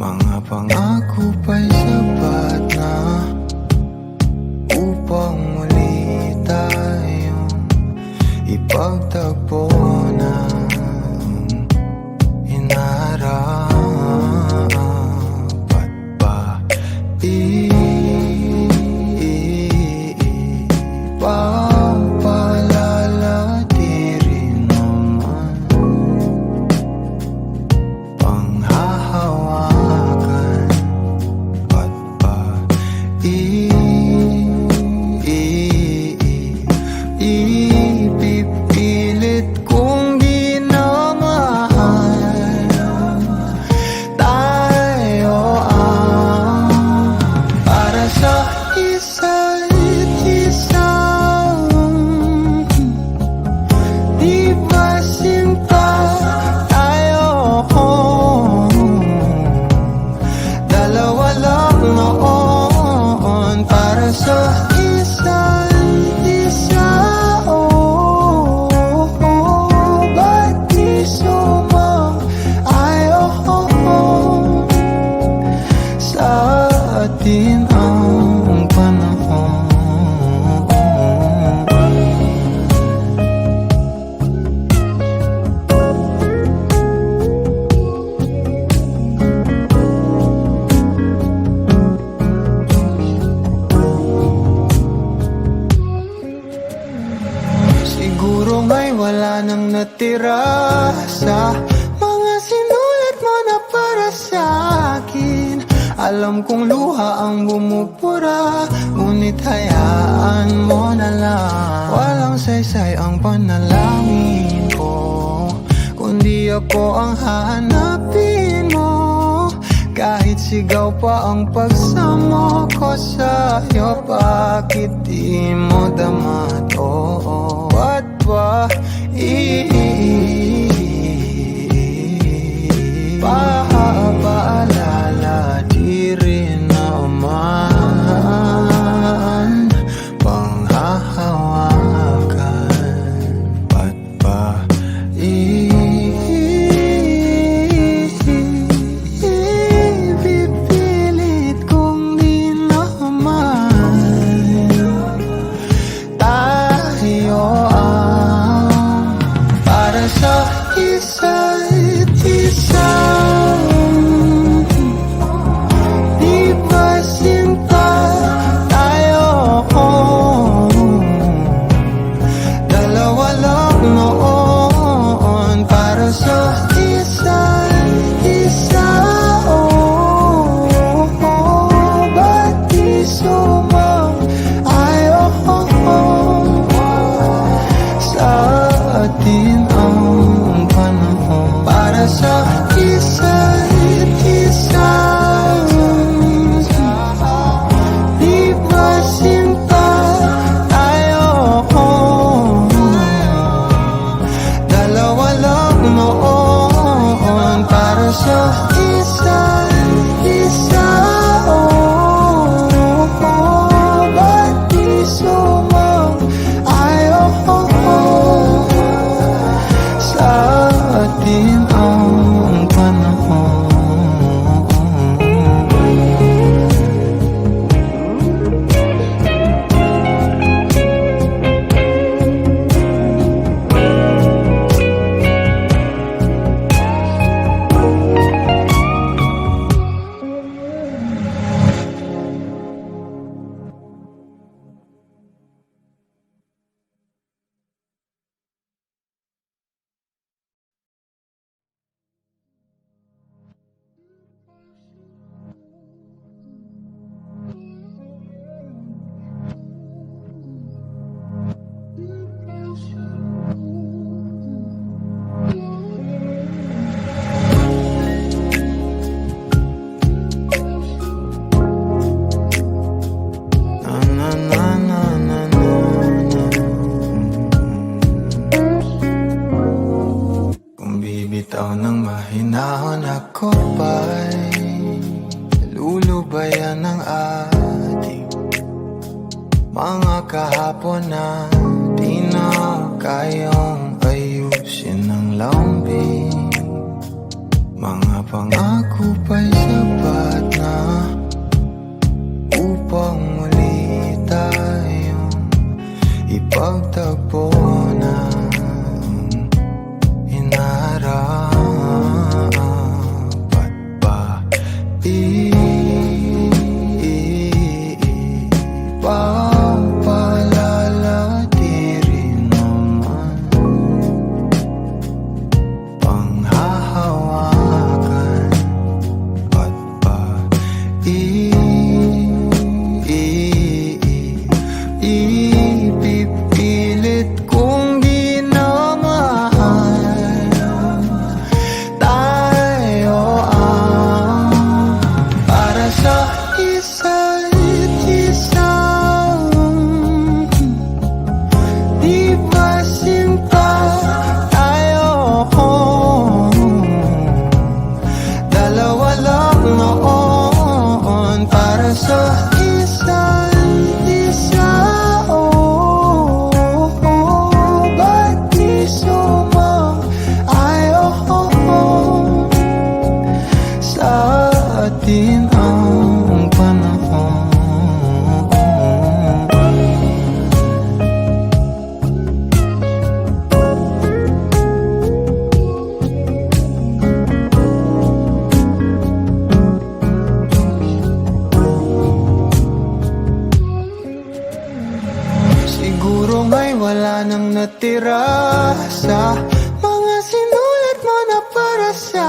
Mga pangako Ipagtagpo na wala nang natira sa mga sinulat mo na para sa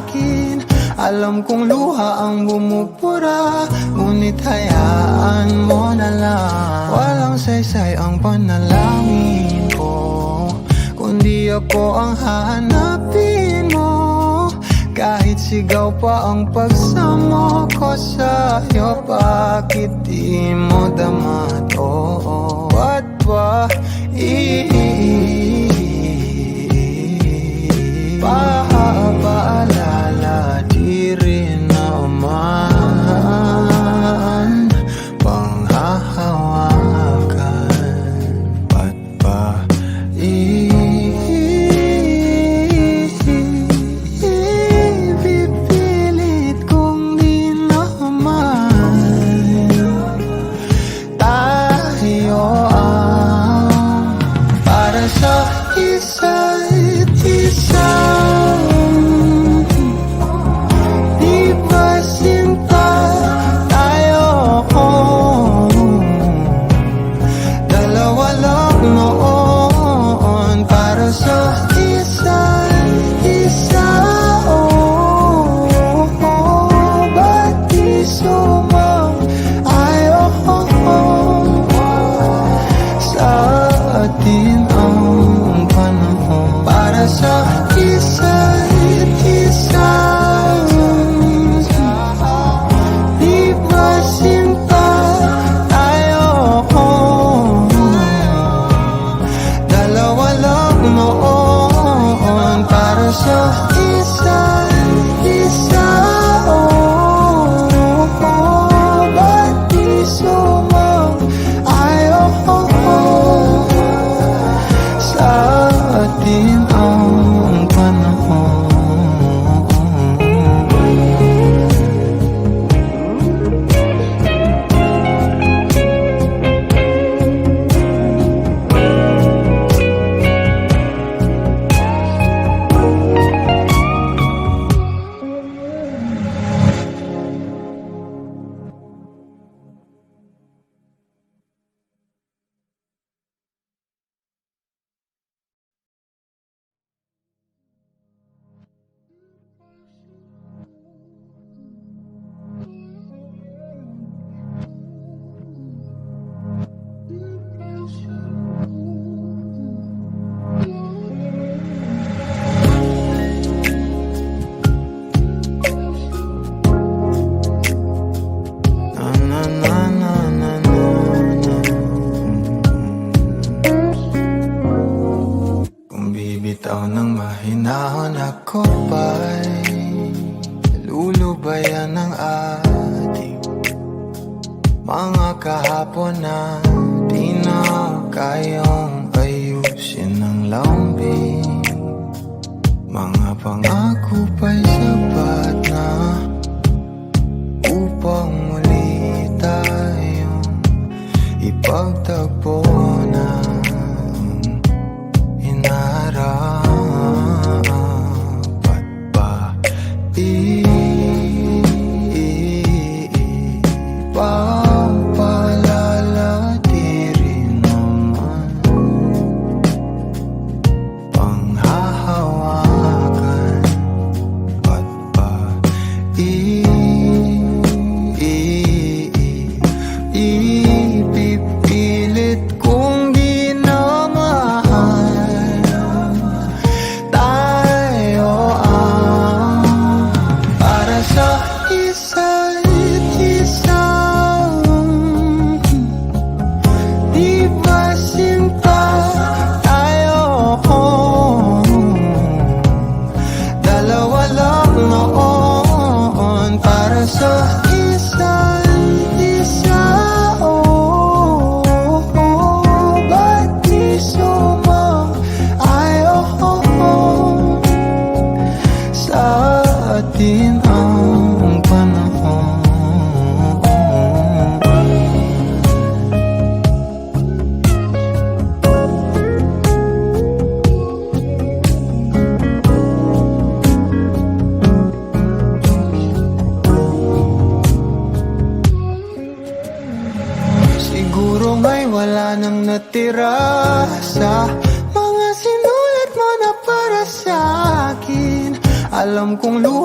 akin Alam kong luha ang bumupura Ngunit hayaan mo na lang. Walang saysay ang panalangin ko Kundi ako ang hahanapin mo. Kahit sigaw pa ang pagsamo ko sa'yo Bakit di mo dama? To? Ba't ba Paalala di rin naman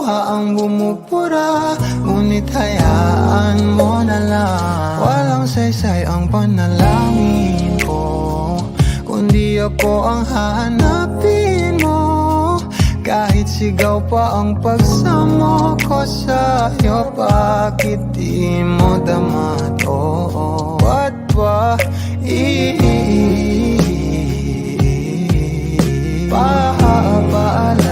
luha ang bumupura Ngunit hayaan mo na lang Walang saysay ang panalangin ko Kundi ako ang hahanapin mo kahit sigaw pa ang pagsamo ko sa'yo Bakit di mo dama to? Ba't ba Paalala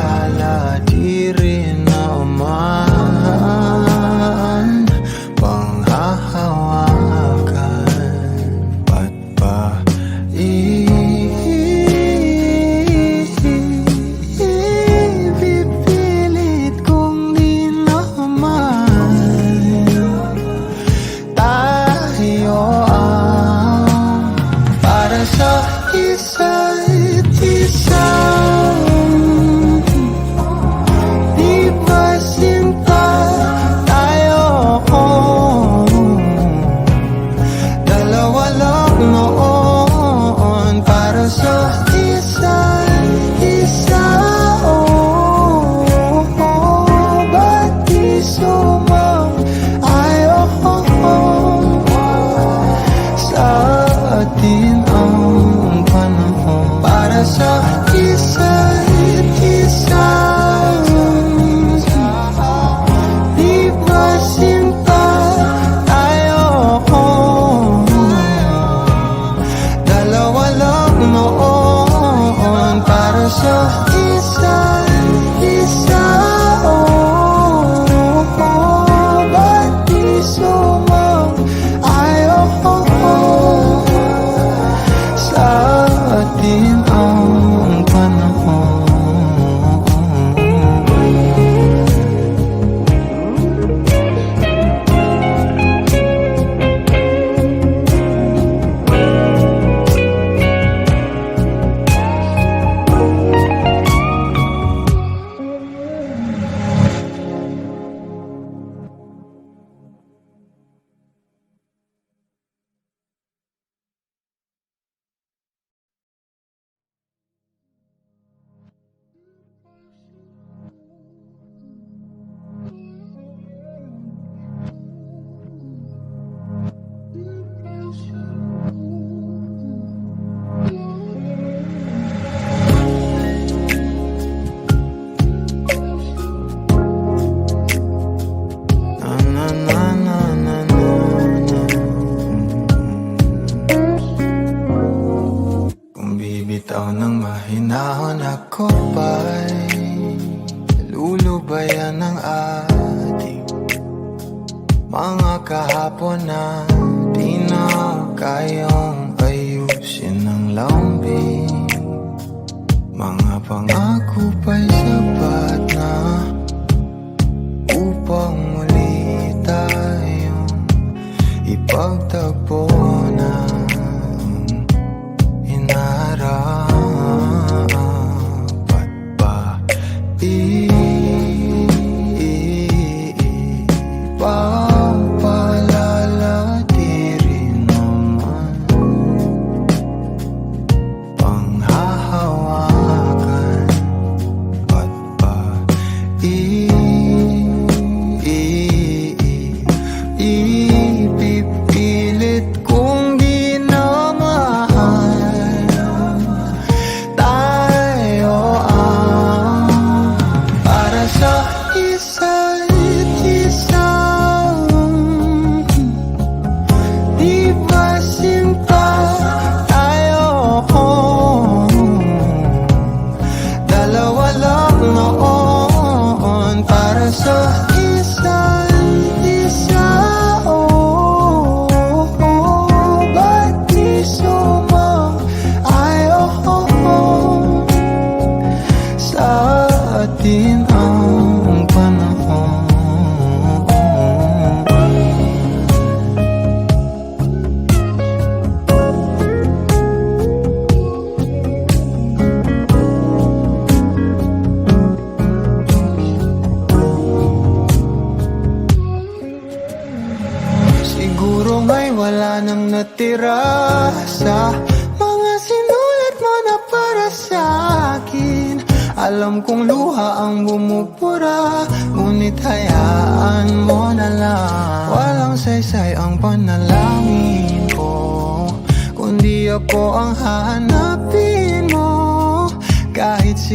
ako ba'y lulubayan ng ating mga kahapon na di na kayong ayusin ng lambing? Mga pangako pa'y sapat na upang muli tayong ipagtagpuan in the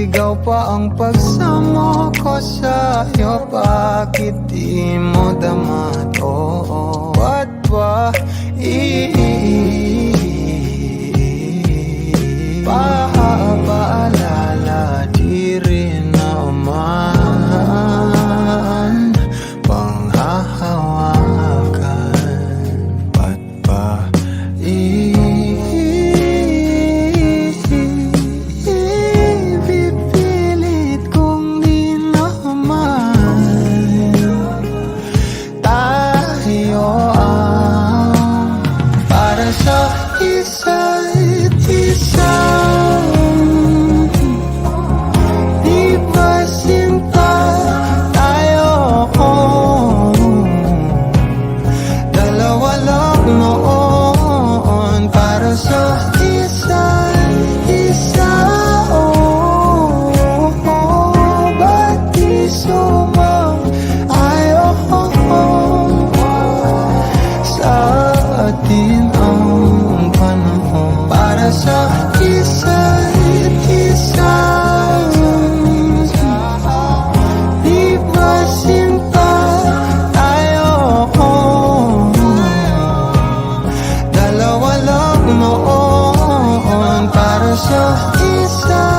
Sigaw pa ang pagsamo ko sa'yo Bakit di mo dama to? What ba? Iiyak Panginoon para sa isa.